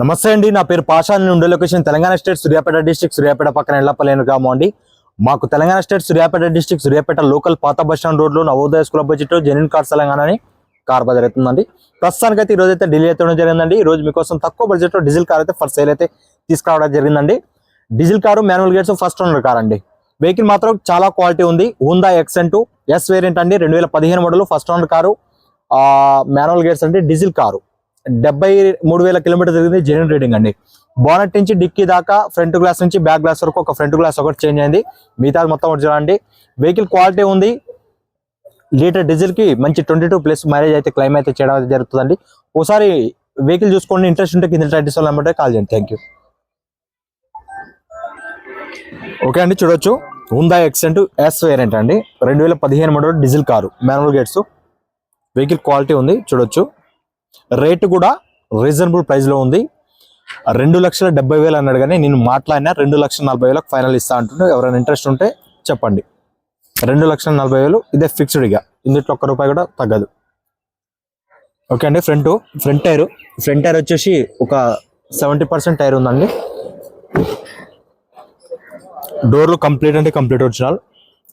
నమస్తే అండి నా పేరు పాషాన్ ఉండే location Telangana state Suryapet district Suryapet పక్కన ఎల్లపల్లి గ్రామం అండి. మాకు Telangana state Suryapet district Suryapet local పాత బస్ స్టాండ్ రోడ్లో Navodaya school budget genuine cars Telangana అని కార్ బజార్ అవుతుందండి. ప్రస్తుతానికి అయితే ఈ రోజు అయితే ఢిల్లీ అయితే జరిగిందండి. ఈ రోజు మీకోసం తక్కువ బడ్జెట్లో డీజిల్ కార్ అయితే ఫస్ట్ సేల్ అయితే తీసుకురావడం జరిగిందండి. Diesel car manual gates first owner car అండి. వెహికల్ మాత్రం చాలా క్వాలిటీ ఉంది. హుందా ఎక్సెంట్ ఎస్ వేరియంట్ అండి. రెండు వేల పదిహేను model first owner car. Manual gates అంటే డీజిల్ కారు. డెబ్బై మూడు వేల కిలోమీటర్ జరిగింది జెన్యున్ రీడింగ్ అండి. బోనట్ నుంచి డిక్కీ దాకా ఫ్రంట్ గ్లాస్ నుంచి బ్యాక్ గ్లాస్ వరకు ఒక ఫ్రంట్ గ్లాస్ ఒకటి చేంజ్ అయింది. మిగతా మొత్తం ఒకటి చూడండి. వెహికల్ క్వాలిటీ ఉంది. లీటర్ డీజిల్కి మంచి ట్వంటీ టూ ప్లస్ మైలేజ్ అయితే క్లైమ్ అయితే చేయడం అయితే జరుగుతుందండి. ఒకసారి వెహికల్ చూసుకోండి. ఇంట్రెస్ట్ ఉంటే కింద టైటిల్స్ నెంబర్ కాల్ చేయండి. థ్యాంక్ యూ ఓకే అండి చూడొచ్చు. ఉందా ఎక్సెంట్ ఎస్ వేరియంట్ అండి. రెండు వేల పదిహేను model diesel car. Manual gates vehicle quality ఉంది. చూడొచ్చు. రేటు కూడా రీజనబుల్ ప్రైస్లో ఉంది. రెండు లక్షల డెబ్బై వేలు అన్నాడు కానీ నేను మాట్లాడినా రెండు లక్షల నలభై వేలకు ఫైనల్ ఇస్తా అంటుంటే ఎవరైనా ఇంట్రెస్ట్ ఉంటే చెప్పండి. రెండు లక్షల నలభై వేలు ఇదే ఫిక్స్డ్ ఇక. ఇందులో ఒక్క రూపాయి కూడా తగ్గదు. ఓకే అండి front front tyre front tyre వచ్చేసి ఒక సెవెంటీ పర్సెంట్ టైర్ ఉందండి. డోర్లు కంప్లీట్ అంటే కంప్లీట్ ఒరిజినల్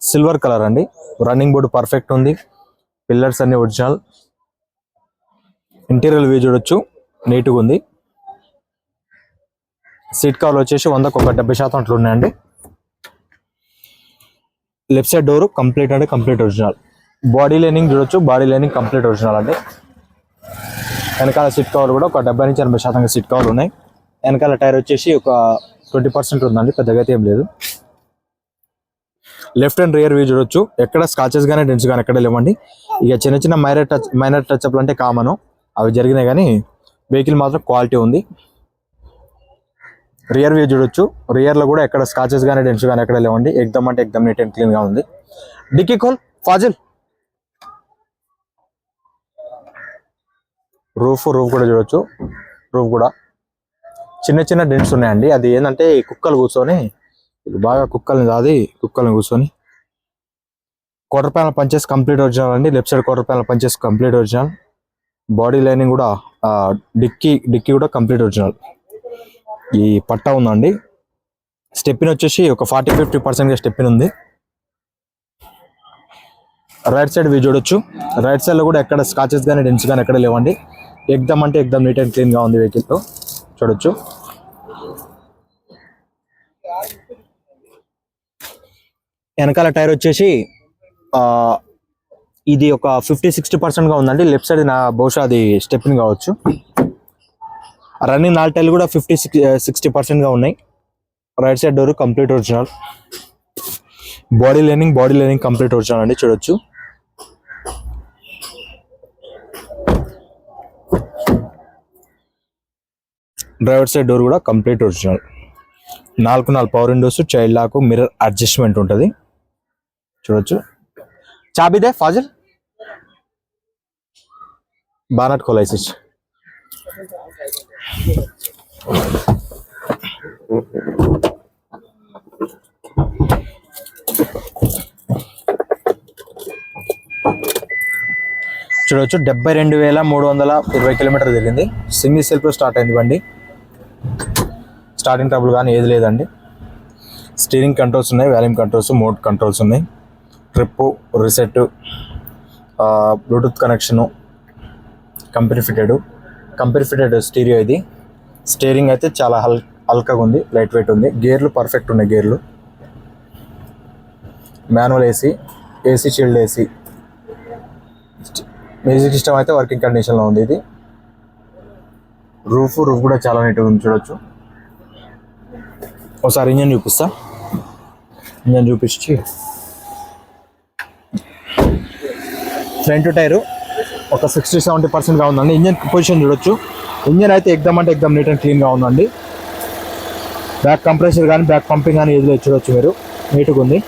సిల్వర్ కలర్ అండి. రన్నింగ్ బోర్డు పర్ఫెక్ట్ ఉంది. పిల్లర్స్ అన్ని ఒరిజినల్ ఇంటీరియర్ వ్యూ చూడొచ్చు. నీట్గా ఉంది. సీట్ కవర్ వచ్చేసి వందకు ఒక డెబ్బై శాతం అట్లా ఉన్నాయండి. లెఫ్ట్ సైడ్ డోర్ కంప్లీట్ అంటే కంప్లీట్ ఒరిజినల్ బాడీ లైనింగ్ చూడొచ్చు. బాడీ లైనింగ్ కంప్లీట్ ఒరిజినల్ అండి. వెనకాల సీట్ కవర్ కూడా ఒక డెబ్బై నుంచి ఎనభై శాతం సీట్ కవర్ ఉన్నాయి. వెనకాల టైర్ వచ్చేసి ఒక ట్వంటీ పర్సెంట్ ఉందండి. పెద్దగా అయితే ఏం లేదు. లెఫ్ట్ అండ్ రియర్ వ్యూ చూడొచ్చు. ఎక్కడ స్కాచెస్ కానీ డెన్స్ కానీ ఎక్కడ లేవండి. ఇక చిన్న చిన్న మైనర్ టచ్ మైనర్ టచ్ అప్లు అంటే కామన్ అవి జరిగినాయి కానీ వెహికల్ మాత్రం క్వాలిటీ ఉంది. రియర్ వ్యూ చూడొచ్చు. రియర్లో కూడా ఎక్కడ స్కాచెస్ కానీ డెన్స్ కానీ ఎక్కడ లేవండి. ఎగ్దమ్ అంటే ఎగ్దమ్ నీట్ అండ్ క్లీన్గా ఉంది. డిక్కీ కోల్ ఫాజిల్. రూఫ్ రూఫ్ కూడా చూడొచ్చు. రూఫ్ కూడా. చిన్న చిన్న డెంట్స్ ఉన్నాయండి. అది ఏంటంటే కుక్కలు కూర్చొని బాగా కుక్కల్ని దాది కుక్కల్ని కూర్చొని. క్వార్టర్ ప్యానల్ పంచేసి కంప్లీట్ ఒరిజినల్ అండి. లెఫ్ట్ సైడ్ క్వార్టర్ ప్యానల్ పంచేసి కంప్లీట్ ఒరిజినల్. బాడీ లైనింగ్ కూడా డిక్కీ డిక్కీ కూడా కంప్లీట్ ఒరిజినల్. ఈ పట్టా ఉందండి. స్టెప్పిన్ వచ్చేసి ఒక ఫార్టీ ఫిఫ్టీ పర్సెంట్ స్టెప్పిన్ ఉంది. రైట్ సైడ్ వ్యూ చూడొచ్చు. రైట్ సైడ్లో కూడా ఎక్కడ స్కాచెస్ కానీ డెన్స్ కానీ ఎక్కడ లేవండి. ఎగ్దమ్ అంటే ఎగ్దమ్ నీట్ అండ్ క్లీన్గా ఉంది వెహికల్తో చూడొచ్చు. వెనకాల టైర్ వచ్చేసి ఇది ఒక ఫిఫ్టీ సిక్స్టీ పర్సెంట్గా ఉందండి. లెఫ్ట్ సైడ్ నా బహుశా అది స్టెప్ని కావచ్చు. రన్నింగ్ నాలుగు టైర్లు కూడా ఫిఫ్టీ సిక్స్టీ పర్సెంట్గా ఉన్నాయి. Right side door complete original body lining body lining complete original అండి చూడొచ్చు. డ్రైవర్ సైడ్ డోర్ కూడా కంప్లీట్ ఒరిజినల్ నాలుగు నాలుగు power windows child lock mirror adjustment ఉంటుంది. చూడొచ్చు. చాబిదే ఫాజిల్ బానట్ కొలైసిస్. చూడవచ్చు డెబ్బై రెండు వేల మూడు వందల ఇరవై కిలోమీటర్ తిరిగింది. సింగిల్ సెల్ఫ్ స్టార్ట్ అయింది బండి. స్టార్టింగ్ ట్రబుల్ కానీ ఏది లేదండి. స్టీరింగ్ కంట్రోల్స్ ఉన్నాయి వాల్యూమ్ కంట్రోల్స్ మోడ్ కంట్రోల్స్ ఉన్నాయి. Trip reset bluetooth connection company fitted company fitted stereo ఇది. స్టీరింగ్ అయితే చాలా హల్ హల్కగా ఉంది లైట్ వెయిట్ ఉంది. గేర్లు పర్ఫెక్ట్ ఉన్నాయి గేర్లు. Manual AC AC shield AC. Music system అయితే వర్కింగ్ కండిషన్లో ఉంది ఇది. రూఫ్ రూఫ్ కూడా చాలా నీట్గా ఉంది చూడొచ్చు. ఒకసారి ఇంజన్ చూపిస్తా. ఇంజన్ చూపించి. Front tyre. ఒక సిక్స్టీ సెవెంటీ పర్సెంట్గా ఉందండి. ఇంజన్ పొజిషన్ చూడొచ్చు. ఇంజన్ అయితే ఎగ్దమ్ అంటే ఎగ్దమ్ నీట్ అండ్ క్లీన్గా ఉందండి. బ్యాక్ కంప్రెసర్ కానీ బ్యాక్ పంపింగ్ కానీ ఏది లేదు చూడొచ్చు మీరు. నీట్గా ఉంది.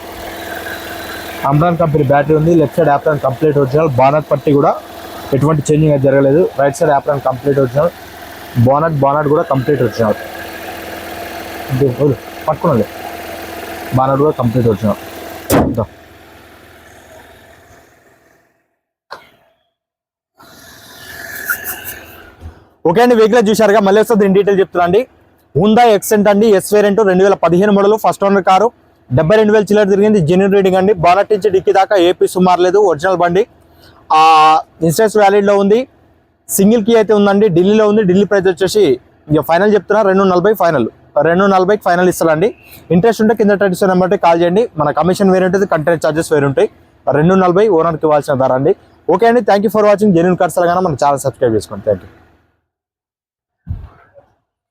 అమ్రాన్ కంపెనీ బ్యాటరీ ఉంది. Left side apron complete original bonnet పట్టి కూడా ఎటువంటి చేంజింగ్ అయితే జరగలేదు. Right side apron complete original bonnet bonnet కూడా కంప్లీట్ ఒరిజినల్ పట్టుకున్నది బానట్ కూడా కంప్లీట్ ఒరిజినల్ ఓకే అండి వెహికల్ చూశారుగా మళ్ళీ వస్తుంది దీని డీటెయిల్ చెప్తున్నా అండి. హుందా ఎక్సెంట్ అండి ఎస్ వేరెంట్ రెండు వేల పదిహేను మోడల్ ఫస్ట్ ఓనర్ కారు. డెబ్బై రెండు వేల చిల్లర తిరిగింది జెన్యున్ రీడింగ్ అండి. బానట్ నుంచి డిక్కి దాకా ఏపీ సుమారు లేదు ఒరిజినల్ బండి. ఆ ఇన్సూరెన్స్ వ్యాలిడ్లో ఉంది. సింగిల్ కీ అయితే ఉందండి ఢిల్లీలో ఉంది. ఢిల్లీ ప్రైస్ వచ్చేసి ఇక ఫైనల్ చెప్తున్నా రెండు నలభై ఫైనల్ రెండు నలభైకి ఫైనల్ ఇస్తారండి. ఇంట్రెస్ట్ ఉంటే కింద ట్రెడిషన్ నెంబర్కి కాల్ చేయండి. మన కమిషన్ వేరే ఉంటుంది కంటెంట్ ఛార్జెస్ వేరు ఉంటాయి. రెండు నలభై ఓనర్కి ఇవ్వాల్సిన ధర అండి. ఓకే అండి thank you for watching genuine cars మన ఛానల్ సబ్స్క్రైబ్ చేసుకోండి. Thank you